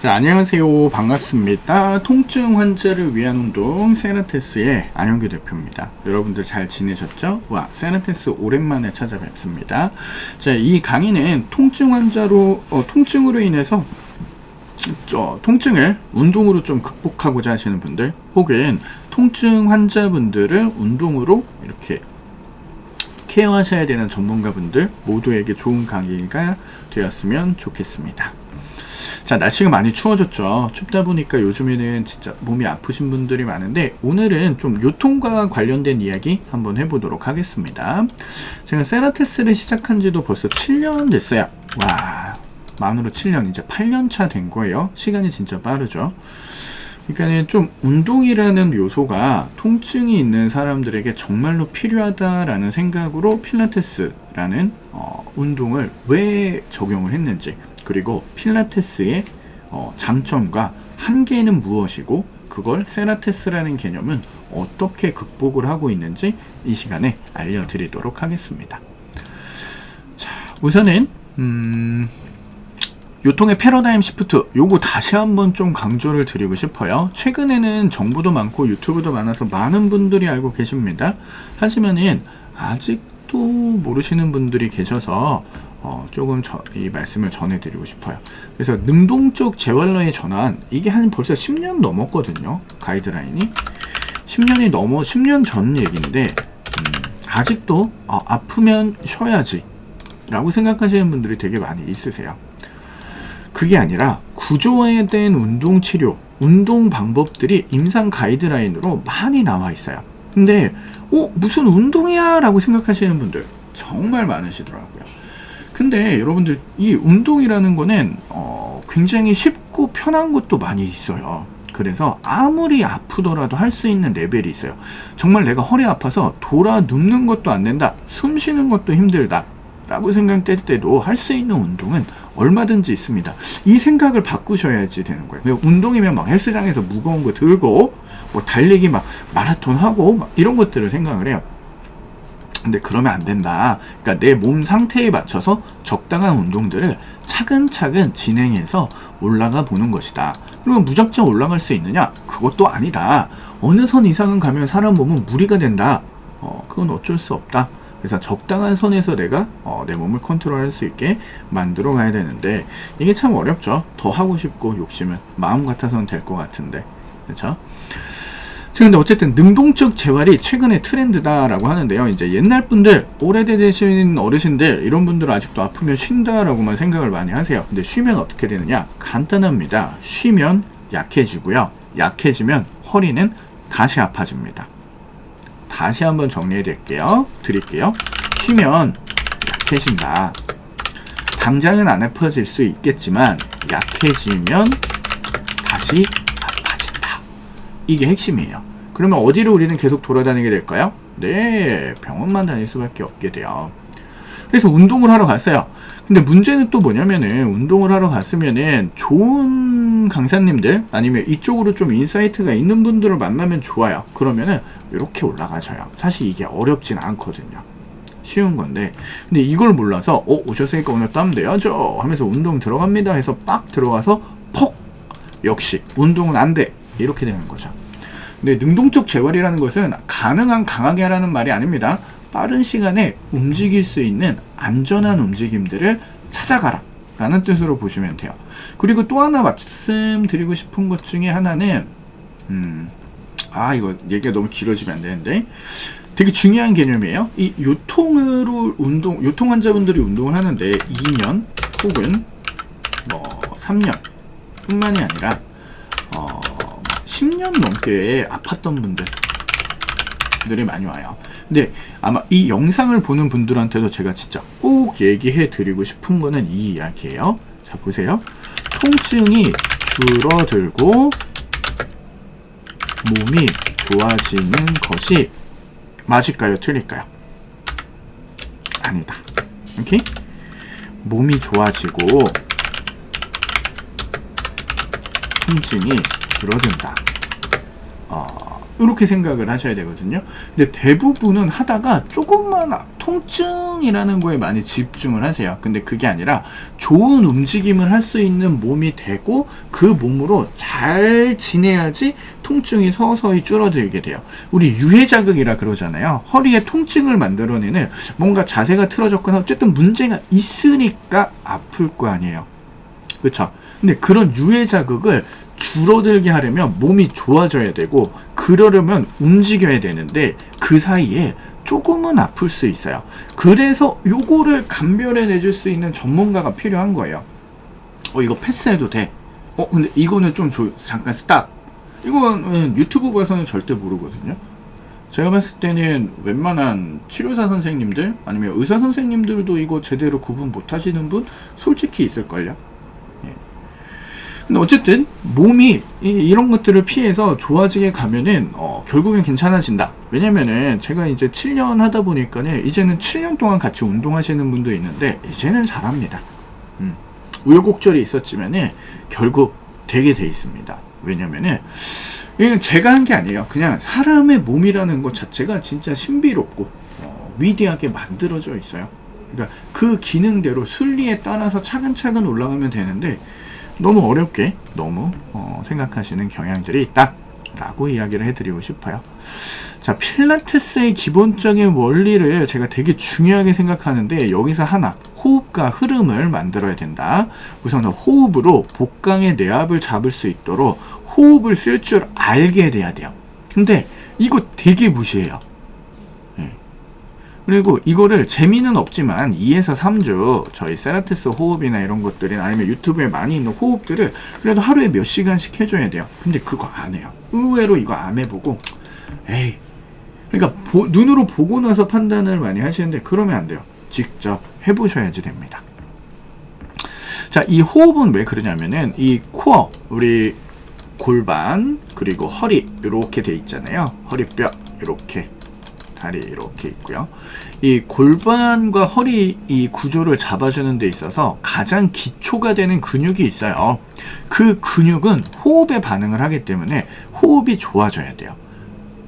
자, 안녕하세요. 반갑습니다. 통증 환자를 위한 운동 세라테스의 안영규 대표입니다. 여러분들 잘 지내셨죠? 와, 세라테스 오랜만에 찾아뵙습니다. 자, 이 강의는 통증 환자로 어, 통증으로 인해서 저 통증을 운동으로 좀 극복하고자 하시는 분들 혹은 통증 환자분들을 운동으로 이렇게 케어하셔야 되는 전문가분들 모두에게 좋은 강의가 되었으면 좋겠습니다. 자, 날씨가 많이 추워졌죠. 춥다 보니까 요즘에는 진짜 몸이 아프신 분들이 많은데 오늘은 좀 요통과 관련된 이야기 한번 해보도록 하겠습니다. 제가 세라테스를 시작한 지도 벌써 7년 됐어요. 와, 만으로 7년, 이제 8년 차 된 거예요. 시간이 진짜 빠르죠. 그러니까는 좀 운동이라는 요소가 통증이 있는 사람들에게 정말로 필요하다라는 생각으로 필라테스라는 어, 운동을 왜 적용을 했는지 그리고 필라테스의 어, 장점과 한계는 무엇이고 그걸 세라테스라는 개념은 어떻게 극복을 하고 있는지 이 시간에 알려드리도록 하겠습니다. 자, 우선은 음, 요통의 패러다임 시프트 요거 다시 한번 좀 강조를 드리고 싶어요. 최근에는 정보도 많고 유튜브도 많아서 많은 분들이 알고 계십니다. 하지만은 아직도 모르시는 분들이 계셔서 어, 조금 저, 이 말씀을 전해드리고 싶어요. 그래서 능동적 재활로의 전환 이게 한 벌써 10년 넘었거든요. 가이드라인이 10년이 넘어 10년 전 얘기인데 음, 아직도 어, 아프면 쉬어야지 라고 생각하시는 분들이 되게 많이 있으세요. 그게 아니라 구조화된 운동 치료, 운동 방법들이 임상 가이드라인으로 많이 나와 있어요. 근데 어 무슨 운동이야? 라고 생각하시는 분들 정말 많으시더라고요. 근데 여러분들 이 운동이라는 거는 어, 굉장히 쉽고 편한 것도 많이 있어요. 그래서 아무리 아프더라도 할 수 있는 레벨이 있어요. 정말 내가 허리 아파서 돌아 눕는 것도 안 된다. 숨 쉬는 것도 힘들다. 라고 생각될 때도 할 수 있는 운동은 얼마든지 있습니다. 이 생각을 바꾸셔야지 되는 거예요. 운동이면 막 헬스장에서 무거운 거 들고 뭐 달리기 막 마라톤 하고 막 이런 것들을 생각을 해요. 근데 그러면 안 된다. 그러니까 내 몸 상태에 맞춰서 적당한 운동들을 차근차근 진행해서 올라가 보는 것이다. 그러면 무작정 올라갈 수 있느냐? 그것도 아니다. 어느 선 이상은 가면 사람 몸은 무리가 된다. 어, 그건 어쩔 수 없다. 그래서 적당한 선에서 내가 어, 내 몸을 컨트롤할 수 있게 만들어 가야 되는데 이게 참 어렵죠. 더 하고 싶고 욕심은 마음 같아서는 될 것 같은데 그렇죠? 근데 어쨌든 능동적 재활이 최근에 트렌드다라고 하는데요. 이제 옛날 분들, 오래되신 어르신들 이런 분들은 아직도 아프면 쉰다라고만 생각을 많이 하세요. 근데 쉬면 어떻게 되느냐? 간단합니다. 쉬면 약해지고요. 약해지면 허리는 다시 아파집니다. 다시 한번 정리해 드릴게요. 드릴게요. 쉬면 약해진다. 당장은 안 아파질 수 있겠지만 약해지면 다시. 이게 핵심이에요. 그러면 어디로 우리는 계속 돌아다니게 될까요? 네, 병원만 다닐 수밖에 없게 돼요. 그래서 운동을 하러 갔어요. 근데 문제는 또 뭐냐면은 운동을 하러 갔으면은 좋은 강사님들 아니면 이쪽으로 좀 인사이트가 있는 분들을 만나면 좋아요. 그러면은 이렇게 올라가져요. 사실 이게 어렵진 않거든요. 쉬운 건데 근데 이걸 몰라서 어 오셨으니까 오늘 땀 내야죠 하면서 운동 들어갑니다 해서 빡 들어가서 퍽 역시 운동은 안돼 이렇게 되는 거죠. 네, 능동적 재활이라는 것은 가능한 강하게 하라는 말이 아닙니다. 빠른 시간에 움직일 수 있는 안전한 움직임들을 찾아가라. 라는 뜻으로 보시면 돼요. 그리고 또 하나 말씀드리고 싶은 것 중에 하나는, 음, 아, 이거 얘기가 너무 길어지면 안 되는데, 되게 중요한 개념이에요. 이 요통으로 운동, 요통 환자분들이 운동을 하는데 2년 혹은 뭐 3년 뿐만이 아니라, 어, 10년 넘게 아팠던 분들이 많이 와요. 근데 아마 이 영상을 보는 분들한테도 제가 진짜 꼭 얘기해 드리고 싶은 거는 이 이야기예요. 자, 보세요. 통증이 줄어들고 몸이 좋아지는 것이 맞을까요? 틀릴까요? 아니다. 오케이? 몸이 좋아지고 통증이 줄어든다. 어, 이렇게 생각을 하셔야 되거든요. 근데 대부분은 하다가 조금만 통증이라는 거에 많이 집중을 하세요. 근데 그게 아니라 좋은 움직임을 할 수 있는 몸이 되고 그 몸으로 잘 지내야지 통증이 서서히 줄어들게 돼요. 우리 유해 자극이라 그러잖아요. 허리에 통증을 만들어내는 뭔가 자세가 틀어졌거나 어쨌든 문제가 있으니까 아플 거 아니에요. 그렇죠? 근데 그런 유해 자극을 줄어들게 하려면 몸이 좋아져야 되고 그러려면 움직여야 되는데 그 사이에 조금은 아플 수 있어요. 그래서 요거를 감별해 내줄 수 있는 전문가가 필요한 거예요. 어 이거 패스해도 돼. 어 근데 이거는 좀 조, 잠깐 스탑. 이거는 유튜브 봐서는 절대 모르거든요. 제가 봤을 때는 웬만한 치료사 선생님들 아니면 의사 선생님들도 이거 제대로 구분 못 하시는 분 솔직히 있을걸요. 예. 근데 어쨌든 몸이 이, 런 것들을 피해서 좋아지게 가면은 어, 결국엔 괜찮아진다. 왜냐면은 제가 이제 7년 하다 보니까는 이제는 7년 동안 같이 운동하시는 분도 있는데 이제는 잘합니다. 음. 우여곡절이 있었지만은 결국 되게 돼 있습니다. 왜냐면은 이건 제가 한 게 아니에요. 그냥 사람의 몸이라는 것 자체가 진짜 신비롭고 어, 위대하게 만들어져 있어요. 그러니까 그 기능대로 순리에 따라서 차근차근 올라가면 되는데 너무 어렵게 너무 어, 생각하시는 경향들이 있다 라고 이야기를 해드리고 싶어요. 자, 필라테스의 기본적인 원리를 제가 되게 중요하게 생각하는데 여기서 하나 호흡과 흐름을 만들어야 된다. 우선은 호흡으로 복강의 내압을 잡을 수 있도록 호흡을 쓸 줄 알게 돼야 돼요. 근데 이거 되게 무시해요. 예. 그리고 이거를 재미는 없지만 2에서 3주 저희 세라테스 호흡이나 이런 것들이 아니면 유튜브에 많이 있는 호흡들을 그래도 하루에 몇 시간씩 해줘야 돼요. 근데 그거 안 해요. 의외로 이거 안 해보고 에이 그러니까 보, 눈으로 보고 나서 판단을 많이 하시는데 그러면 안 돼요. 직접 해보셔야지 됩니다. 자, 이 호흡은 왜 그러냐면은 이 코어, 우리 골반, 그리고 허리 이렇게 돼 있잖아요. 허리뼈 이렇게 다리 이렇게 있고요. 이 골반과 허리 이 구조를 잡아주는 데 있어서 가장 기초가 되는 근육이 있어요. 그 근육은 호흡에 반응을 하기 때문에 호흡이 좋아져야 돼요.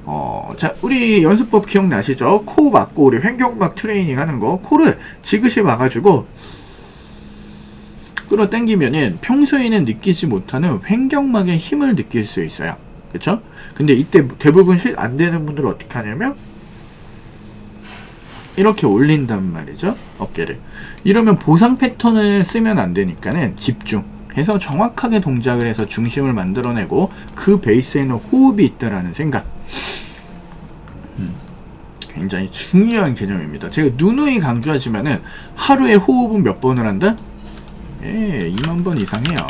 어, 자, 우리 연습법 기억나시죠? 코 막고 우리 횡격막 트레이닝 하는 거. 코를 지그시 막아주고, 끌어 당기면은 평소에는 느끼지 못하는 횡격막의 힘을 느낄 수 있어요. 그쵸? 근데 이때 대부분 쉴안 되는 분들은 어떻게 하냐면, 이렇게 올린단 말이죠. 어깨를. 이러면 보상 패턴을 쓰면 안 되니까는 집중. 해서 정확하게 동작을 해서 중심을 만들어내고 그 베이스에는 호흡이 있다라는 생각. 음, 굉장히 중요한 개념입니다. 제가 누누이 강조하지만은 하루에 호흡은 몇 번을 한다? 예, 2만 번 이상해요.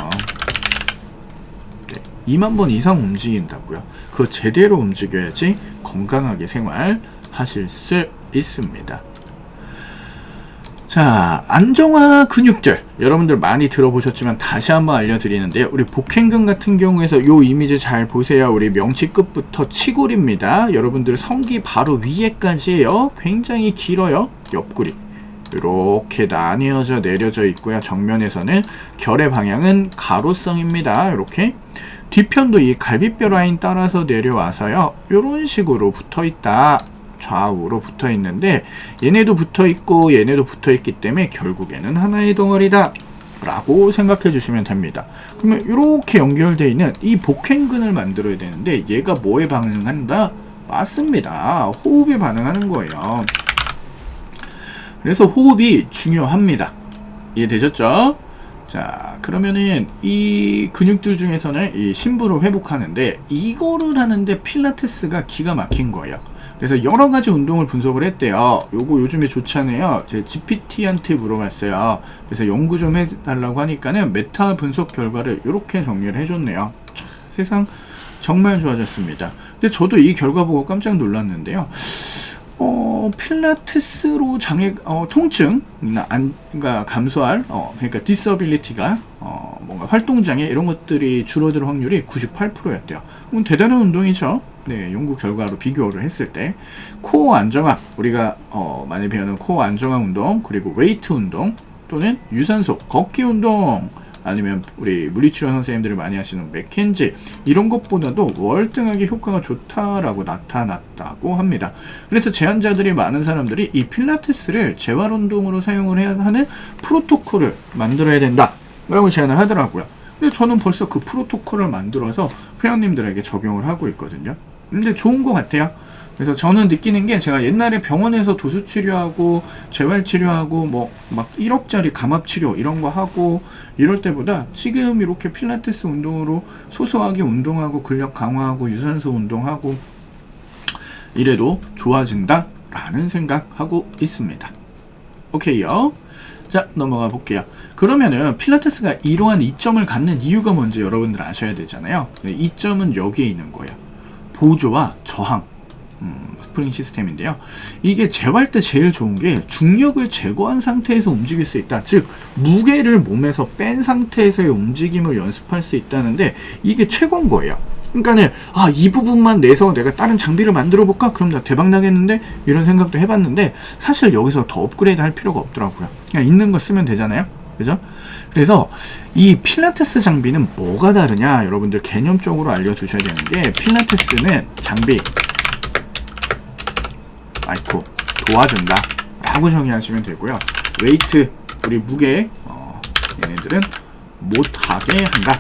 네, 2만 번 이상 움직인다고요. 그거 제대로 움직여야지 건강하게 생활하실 수 있습니다. 자, 안정화 근육들. 여러분들 많이 들어보셨지만 다시 한번 알려드리는데요. 우리 복행근 같은 경우에서 요 이미지 잘 보세요. 우리 명치 끝부터 치골입니다. 여러분들 성기 바로 위에까지예요. 굉장히 길어요. 옆구리. 이렇게 나뉘어져 내려져 있고요. 정면에서는 결의 방향은 가로성입니다. 이렇게 뒤편도 이 갈비뼈 라인 따라서 내려와서요. 이런 식으로 붙어 있다. 좌우로 붙어 있는데 얘네도 붙어 있고 얘네도 붙어 있기 때문에 결국에는 하나의 덩어리다. 라고 생각해 주시면 됩니다. 그러면 이렇게 연결되어 있는 이 복행근을 만들어야 되는데 얘가 뭐에 반응한다? 맞습니다. 호흡에 반응하는 거예요. 그래서 호흡이 중요합니다. 이해되셨죠? 자, 그러면은 이 근육들 중에서는 이 심부를 회복하는데 이거를 하는데 필라테스가 기가 막힌 거예요. 그래서 여러 가지 운동을 분석을 했대요. 요거 요즘에 좋잖아요. 제 GPT한테 물어봤어요. 그래서 연구 좀 해달라고 하니까는 메타 분석 결과를 이렇게 정리를 해줬네요. 차, 세상 정말 좋아졌습니다. 근데 저도 이 결과 보고 깜짝 놀랐는데요. 어, 필라테스로 장애, 어, 통증, 안, 그러니까 감소할, 어, 그러니까 디서빌리티가, 어, 뭔가 활동장애 이런 것들이 줄어들 확률이 98%였대요. 그건 대단한 운동이죠. 네, 연구 결과로 비교를 했을 때. 코어 안정화, 우리가, 어, 많이 배우는 코어 안정화 운동, 그리고 웨이트 운동, 또는 유산소, 걷기 운동, 아니면 우리 물리치료 선생님들이 많이 하시는 맥켄지 이런 것보다도 월등하게 효과가 좋다라고 나타났다고 합니다. 그래서 제한자들이 많은 사람들이 이 필라테스를 재활 운동으로 사용을 해야 하는 프로토콜을 만들어야 된다라고 제안을 하더라고요. 근데 저는 벌써 그 프로토콜을 만들어서 회원님들에게 적용을 하고 있거든요. 근데 좋은 것 같아요. 그래서 저는 느끼는 게 제가 옛날에 병원에서 도수 치료하고 재활 치료하고 뭐 막 1억짜리 감압 치료 이런 거 하고 이럴 때보다 지금 이렇게 필라테스 운동으로 소소하게 운동하고 근력 강화하고 유산소 운동하고 이래도 좋아진다라는 생각하고 있습니다. 오케이요. 자 넘어가 볼게요. 그러면은 필라테스가 이러한 이점을 갖는 이유가 뭔지 여러분들 아셔야 되잖아요. 이점은 여기에 있는 거예요. 보조와 저항. 음, 스프링 시스템인데요. 이게 재활 때 제일 좋은 게 중력을 제거한 상태에서 움직일 수 있다. 즉 무게를 몸에서 뺀 상태에서의 움직임을 연습할 수 있다는데 이게 최고인 거예요. 그러니까는 아 이 부분만 내서 내가 다른 장비를 만들어 볼까? 그럼 나 대박 나겠는데 이런 생각도 해봤는데 사실 여기서 더 업그레이드 할 필요가 없더라고요. 그냥 있는 거 쓰면 되잖아요. 그죠? 그래서 이 필라테스 장비는 뭐가 다르냐? 여러분들 개념적으로 알려두셔야 되는 게 필라테스는 장비 아이코 도와준다 라고 정의하시면 되고요. 웨이트 우리 무게 어, 얘네들은 못하게 한다.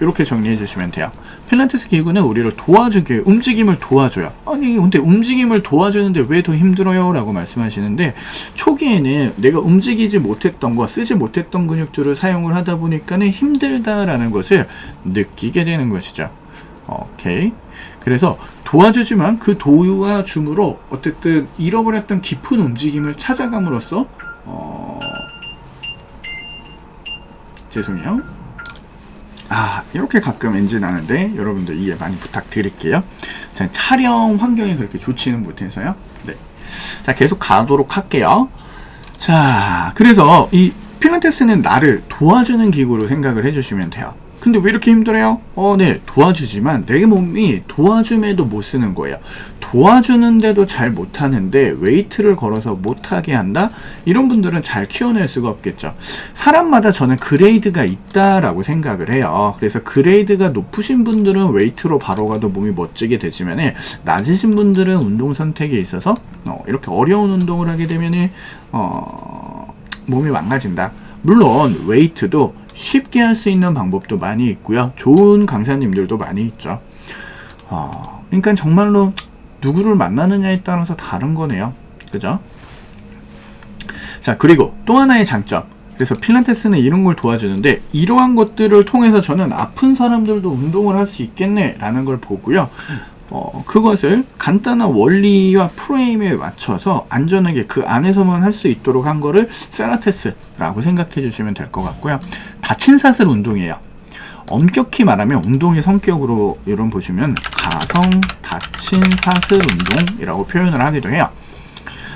이렇게 정리해 주시면 돼요 필라테스 기구는 우리를 도와주게 움직임을 도와줘요. 아니 근데 움직임을 도와주는데 왜 더 힘들어요? 라고 말씀하시는데 초기에는 내가 움직이지 못했던 거 쓰지 못했던 근육들을 사용을 하다 보니까는 힘들다라는 것을 느끼게 되는 것이죠. 오케이. 그래서 도와주지만 그 도와 줌으로 어쨌든 잃어버렸던 깊은 움직임을 찾아감으로써 어... 죄송해요. 아 이렇게 가끔 엔진 나는데 여러분들 이해 많이 부탁드릴게요. 자, 촬영 환경이 그렇게 좋지는 못해서요. 네. 자 계속 가도록 할게요. 자 그래서 이 필라테스는 나를 도와주는 기구로 생각을 해주시면 돼요. 근데 왜 이렇게 힘들어요? 어, 네, 도와주지만 내 몸이 도와줌에도 못 쓰는 거예요. 도와주는데도 잘 못하는데 웨이트를 걸어서 못하게 한다? 이런 분들은 잘 키워낼 수가 없겠죠. 사람마다 저는 그레이드가 있다라고 생각을 해요. 그래서 그레이드가 높으신 분들은 웨이트로 바로 가도 몸이 멋지게 되지만 낮으신 분들은 운동 선택에 있어서 어, 이렇게 어려운 운동을 하게 되면 어, 몸이 망가진다. 물론 웨이트도 쉽게 할 수 있는 방법도 많이 있고요. 좋은 강사님들도 많이 있죠. 어, 그러니까 정말로 누구를 만나느냐에 따라서 다른 거네요. 그죠? 자, 그리고 또 하나의 장점. 그래서 필라테스는 이런 걸 도와주는데 이러한 것들을 통해서 저는 아픈 사람들도 운동을 할 수 있겠네라는 걸 보고요. 어, 그것을 간단한 원리와 프레임에 맞춰서 안전하게 그 안에서만 할 수 있도록 한 거를 세라테스라고 생각해 주시면 될 것 같고요. 다친 사슬 운동이에요. 엄격히 말하면 운동의 성격으로 이런 보시면 가성 다친 사슬 운동이라고 표현을 하기도 해요.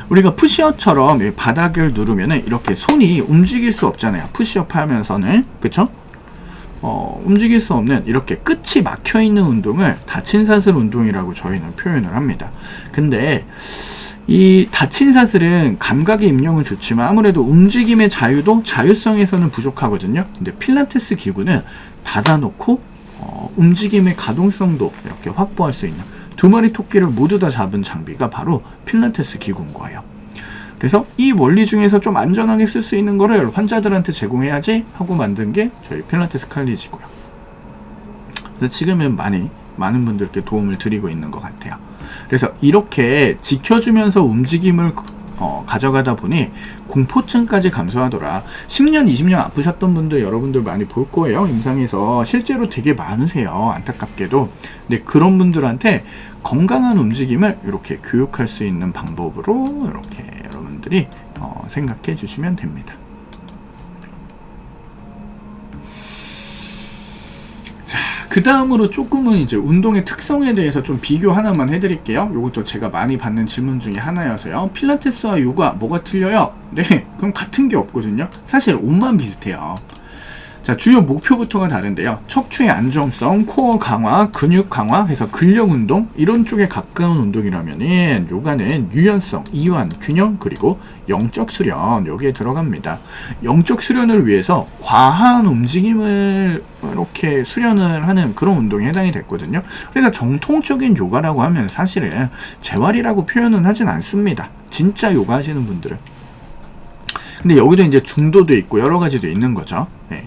우리가 푸시업처럼 바닥을 누르면은 이렇게 손이 움직일 수 없잖아요. 푸시업 하면서는 그쵸? 어, 움직일 수 없는 이렇게 끝이 막혀 있는 운동을 다친 사슬 운동이라고 저희는 표현을 합니다. 근데 이 다친 사슬은 감각의 입력은 좋지만 아무래도 움직임의 자유도 자유성에서는 부족하거든요. 근데 필라테스 기구는 닫아놓고 어, 움직임의 가동성도 이렇게 확보할 수 있는 두 마리 토끼를 모두 다 잡은 장비가 바로 필라테스 기구인 거예요. 그래서 이 원리 중에서 좀 안전하게 쓸 수 있는 거를 환자들한테 제공해야지 하고 만든 게 저희 필라테스 칼리지고요. 그래서 지금은 많이 많은 분들께 도움을 드리고 있는 것 같아요. 그래서 이렇게 지켜주면서 움직임을 어, 가져가다 보니 공포증까지 감소하더라. 10년, 20년 아프셨던 분들 여러분들 많이 볼 거예요. 임상에서 실제로 되게 많으세요. 안타깝게도. 근데 그런 분들한테 건강한 움직임을 이렇게 교육할 수 있는 방법으로 이렇게 여러분들이 어, 생각해 주시면 됩니다. 자, 그 다음으로 조금은 이제 운동의 특성에 대해서 좀 비교 하나만 해드릴게요. 이것도 제가 많이 받는 질문 중에 하나여서요. 필라테스와 요가 뭐가 틀려요? 네, 그럼 같은 게 없거든요. 사실 옷만 비슷해요. 자, 주요 목표부터가 다른데요. 척추의 안정성, 코어 강화, 근육 강화, 해서 근력 운동 이런 쪽에 가까운 운동이라면은 요가는 유연성, 이완, 균형 그리고 영적 수련 여기에 들어갑니다. 영적 수련을 위해서 과한 움직임을 이렇게 수련을 하는 그런 운동에 해당이 됐거든요. 그래서 정통적인 요가라고 하면 사실은 재활이라고 표현은 하진 않습니다. 진짜 요가 하시는 분들은. 근데 여기도 이제 중도도 있고 여러 가지도 있는 거죠. 네.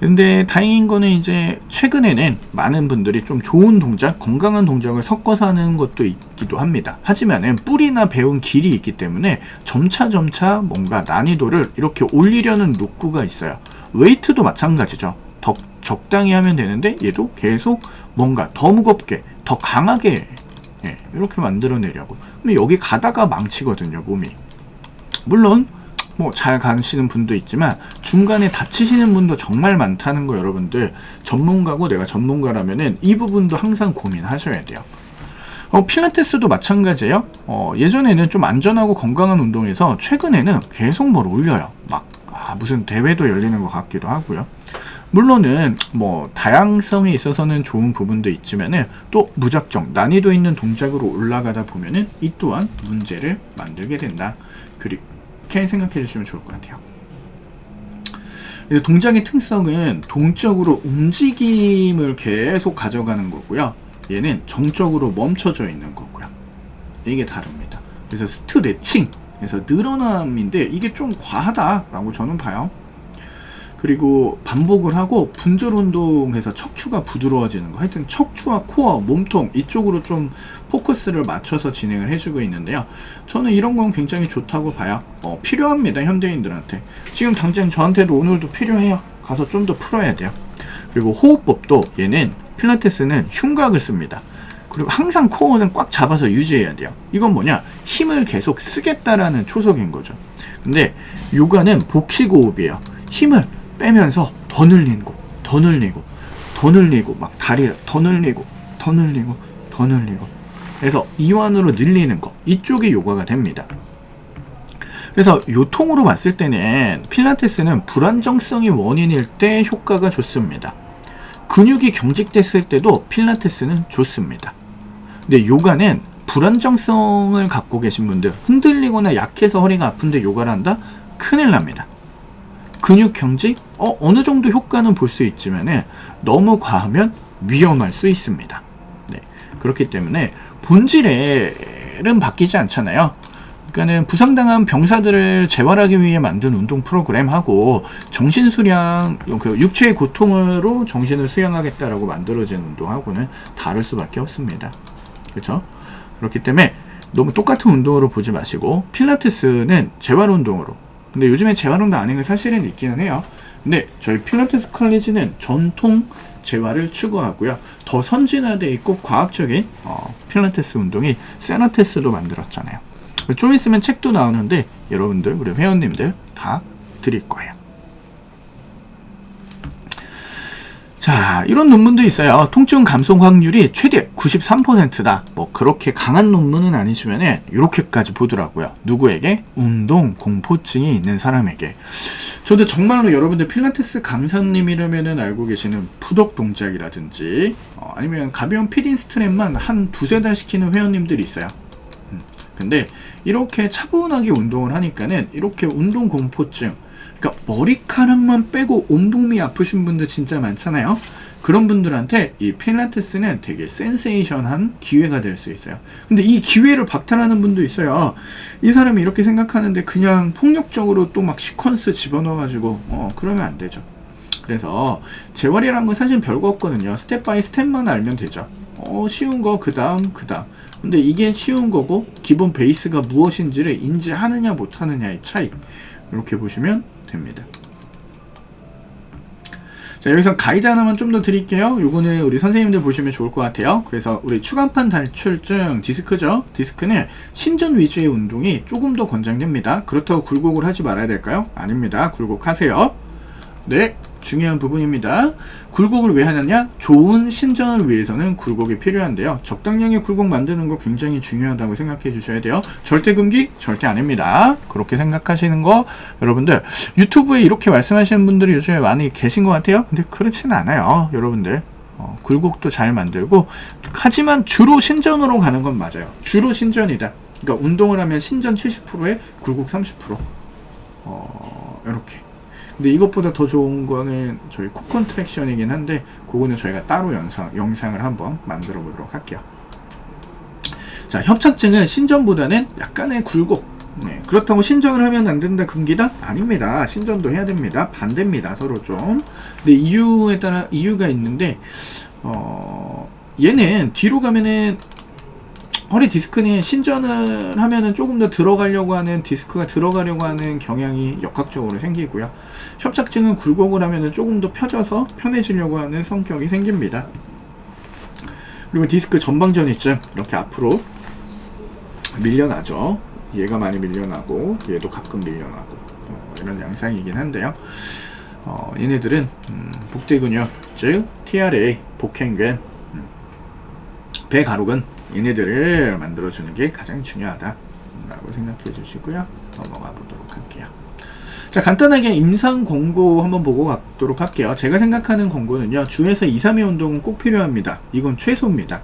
근데 다행인 거는 이제 최근에는 많은 분들이 좀 좋은 동작, 건강한 동작을 섞어서 하는 것도 있기도 합니다. 하지만은 뿌리나 배운 길이 있기 때문에 점차 점차 뭔가 난이도를 이렇게 올리려는 욕구가 있어요. 웨이트도 마찬가지죠. 더 적당히 하면 되는데 얘도 계속 뭔가 더 무겁게, 더 강하게 예, 이렇게 만들어내려고. 근데 여기 가다가 망치거든요, 몸이. 물론 뭐 잘 가시는 분도 있지만 중간에 다치시는 분도 정말 많다는 거 여러분들 전문가고 내가 전문가라면은 이 부분도 항상 고민하셔야 돼요. 어, 필라테스도 마찬가지예요. 어, 예전에는 좀 안전하고 건강한 운동에서 최근에는 계속 뭘 올려요. 막 아, 무슨 대회도 열리는 것 같기도 하고요. 물론은 뭐 다양성에 있어서는 좋은 부분도 있지만은 또 무작정 난이도 있는 동작으로 올라가다 보면은 이 또한 문제를 만들게 된다. 그 렇게 생각해 주시면 좋을 것 같아요. 동작의 특성은 동적으로 움직임을 계속 가져가는 거고요. 얘는 정적으로 멈춰져 있는 거고요. 이게 다릅니다. 그래서 스트레칭, 그래서 늘어남인데 이게 좀 과하다라고 저는 봐요. 그리고 반복을 하고 분절 운동해서 척추가 부드러워지는 거. 하여튼 척추와 코어, 몸통 이쪽으로 좀 포커스를 맞춰서 진행을 해주고 있는데요. 저는 이런 건 굉장히 좋다고 봐요. 어, 필요합니다 현대인들한테. 지금 당장 저한테도 오늘도 필요해요. 가서 좀 더 풀어야 돼요. 그리고 호흡법도 얘는 필라테스는 흉곽을 씁니다. 그리고 항상 코어는 꽉 잡아서 유지해야 돼요. 이건 뭐냐? 힘을 계속 쓰겠다라는 초석인 거죠. 근데 요가는 복식 호흡이에요. 힘을 빼면서 더 늘리고, 더 늘리고, 더 늘리고, 막 다리를 더 늘리고, 더 늘리고, 더 늘리고. 그래서 이완으로 늘리는 거. 이쪽이 요가가 됩니다. 그래서 요통으로 봤을 때는 필라테스는 불안정성이 원인일 때 효과가 좋습니다. 근육이 경직됐을 때도 필라테스는 좋습니다. 근데 요가는 불안정성을 갖고 계신 분들, 흔들리거나 약해서 허리가 아픈데 요가를 한다? 큰일 납니다. 근육 경직? 어, 어느 정도 효과는 볼 수 있지만 너무 과하면 위험할 수 있습니다. 네. 그렇기 때문에 본질은 바뀌지 않잖아요. 그러니까는 부상당한 병사들을 재활하기 위해 만든 운동 프로그램하고 정신 수양, 그 육체의 고통으로 정신을 수양하겠다라고 만들어진 운동하고는 다를 수밖에 없습니다. 그렇죠? 그렇기 때문에 너무 똑같은 운동으로 보지 마시고 필라테스는 재활 운동으로. 근데 요즘에 재활 운동 아닌 게 사실은 있기는 해요. 근데 저희 필라테스 컬리지는 전통 재활을 추구하고요. 더 선진화되어 있고 과학적인 어, 필라테스 운동이 세나테스도 만들었잖아요. 좀 있으면 책도 나오는데 여러분들 우리 회원님들 다 드릴 거예요. 자, 이런 논문도 있어요. 통증 감소 확률이 최대 93%다. 뭐 그렇게 강한 논문은 아니지만 이렇게까지 보더라고요. 누구에게? 운동 공포증이 있는 사람에게. 저도 정말로 여러분들 필라테스 강사님이라면 알고 계시는 푸덕 동작이라든지 어, 아니면 가벼운 피딩 스트랩만 한 두세 달 시키는 회원님들이 있어요. 음, 근데 이렇게 차분하게 운동을 하니까는 이렇게 운동 공포증 그러니까 머리카락만 빼고 온몸이 아프신 분들 진짜 많잖아요. 그런 분들한테 이 필라테스는 되게 센세이션한 기회가 될 수 있어요. 근데 이 기회를 박탈하는 분도 있어요. 이 사람이 이렇게 생각하는데 그냥 폭력적으로 또 막 시퀀스 집어넣어가지고 어 그러면 안 되죠. 그래서 재활이란 건 사실 별거 없거든요. 스텝 바이 스텝만 알면 되죠. 어 쉬운 거 그 다음 그 다음. 근데 이게 쉬운 거고 기본 베이스가 무엇인지를 인지하느냐 못하느냐의 차이. 이렇게 보시면 됩니다. 자, 여기서 가이드 하나만 좀 더 드릴게요. 요거는 우리 선생님들 보시면 좋을 것 같아요. 그래서 우리 추간판 탈출증 디스크죠. 디스크는 신전 위주의 운동이 조금 더 권장됩니다. 그렇다고 굴곡을 하지 말아야 될까요? 아닙니다. 굴곡하세요. 네, 중요한 부분입니다. 굴곡을 왜 하느냐? 좋은 신전을 위해서는 굴곡이 필요한데요. 적당량의 굴곡 만드는 거 굉장히 중요하다고 생각해 주셔야 돼요. 절대 금기 절대 아닙니다. 그렇게 생각하시는 거 여러분들 유튜브에 이렇게 말씀하시는 분들이 요즘에 많이 계신 것 같아요. 근데 그렇지는 않아요, 여러분들. 어, 굴곡도 잘 만들고 하지만 주로 신전으로 가는 건 맞아요. 주로 신전이다. 그러니까 운동을 하면 신전 70%에 굴곡 30%. 어, 이렇게. 근데 이것보다 더 좋은 거는 저희 코컨 트랙션이긴 한데 그거는 저희가 따로 영상, 영상을 한번 만들어 보도록 할게요. 자, 협착증은 신전보다는 약간의 굴곡. 네, 그렇다고 신전을 하면 안 된다 금기다? 아닙니다. 신전도 해야 됩니다. 반대입니다. 서로 좀. 근데 이유에 따라 이유가 있는데 어, 얘는 뒤로 가면은 허리 디스크는 신전을 하면은 조금 더 들어가려고 하는 디스크가 들어가려고 하는 경향이 역학적으로 생기고요. 협착증은 굴곡을 하면은 조금 더 펴져서 편해지려고 하는 성격이 생깁니다. 그리고 디스크 전방전이증 이렇게 앞으로 밀려나죠. 얘가 많이 밀려나고 얘도 가끔 밀려나고 어, 이런 양상이긴 한데요. 어, 얘네들은 음, 복대 근육 즉 TRA 복행근 음, 배가룩은 얘네들을 만들어주는 게 가장 중요하다라고 생각해 주시고요. 넘어가 보도록 할게요. 자, 간단하게 임상 권고 한번 보고 가도록 할게요. 제가 생각하는 권고는요, 주에서 2, 3회 운동은 꼭 필요합니다. 이건 최소입니다.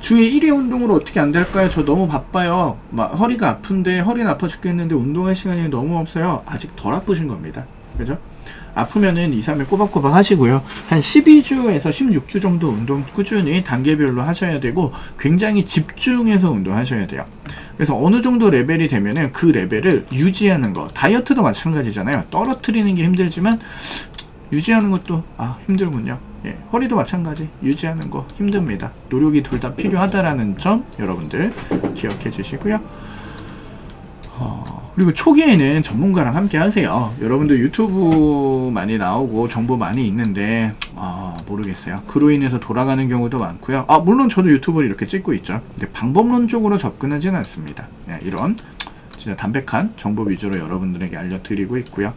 주에 1회 운동으로 어떻게 안 될까요? 저 너무 바빠요. 막 허리가 아픈데, 허리는 아파 죽겠는데, 운동할 시간이 너무 없어요. 아직 덜 아프신 겁니다. 그죠? 아프면은 2, 3일 꼬박꼬박 하시고요. 한 12주에서 16주 정도 운동 꾸준히 단계별로 하셔야 되고 굉장히 집중해서 운동하셔야 돼요. 그래서 어느 정도 레벨이 되면은 그 레벨을 유지하는 거. 다이어트도 마찬가지잖아요. 떨어뜨리는 게 힘들지만 유지하는 것도 아 힘들군요. 예, 허리도 마찬가지 유지하는 거 힘듭니다. 노력이 둘 다 필요하다라는 점 여러분들 기억해 주시고요. 어, 그리고 초기에는 전문가랑 함께 하세요. 여러분들 유튜브 많이 나오고 정보 많이 있는데 아, 모르겠어요. 그로 인해서 돌아가는 경우도 많고요. 아 물론 저도 유튜브를 이렇게 찍고 있죠. 근데 방법론적으로 접근하지는 않습니다. 네, 이런 진짜 담백한 정보 위주로 여러분들에게 알려드리고 있고요.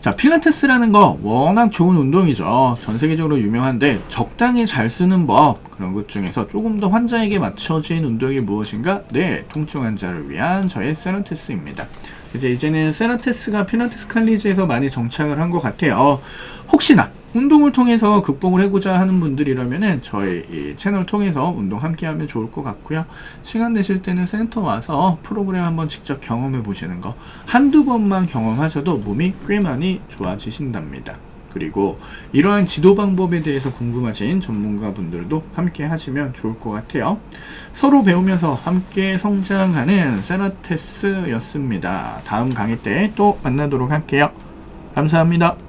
자, 필라테스라는 거 워낙 좋은 운동이죠. 전 세계적으로 유명한데 적당히 잘 쓰는 법 그런 것 중에서 조금 더 환자에게 맞춰진 운동이 무엇인가? 네, 통증 환자를 위한 저의 세라테스입니다. 이제 이제는 세라테스가 필라테스 칼리지에서 많이 정착을 한 것 같아요. 혹시나 운동을 통해서 극복을 해보자 하는 분들이라면은 저희 이 채널 통해서 운동 함께 하면 좋을 것 같고요. 시간 되실 때는 센터 와서 프로그램 한번 직접 경험해 보시는 거. 한두 번만 경험하셔도 몸이 꽤 많이 좋아지신답니다. 그리고 이러한 지도 방법에 대해서 궁금하신 전문가 분들도 함께 하시면 좋을 것 같아요. 서로 배우면서 함께 성장하는 세라테스였습니다. 다음 강의 때 또 만나도록 할게요. 감사합니다.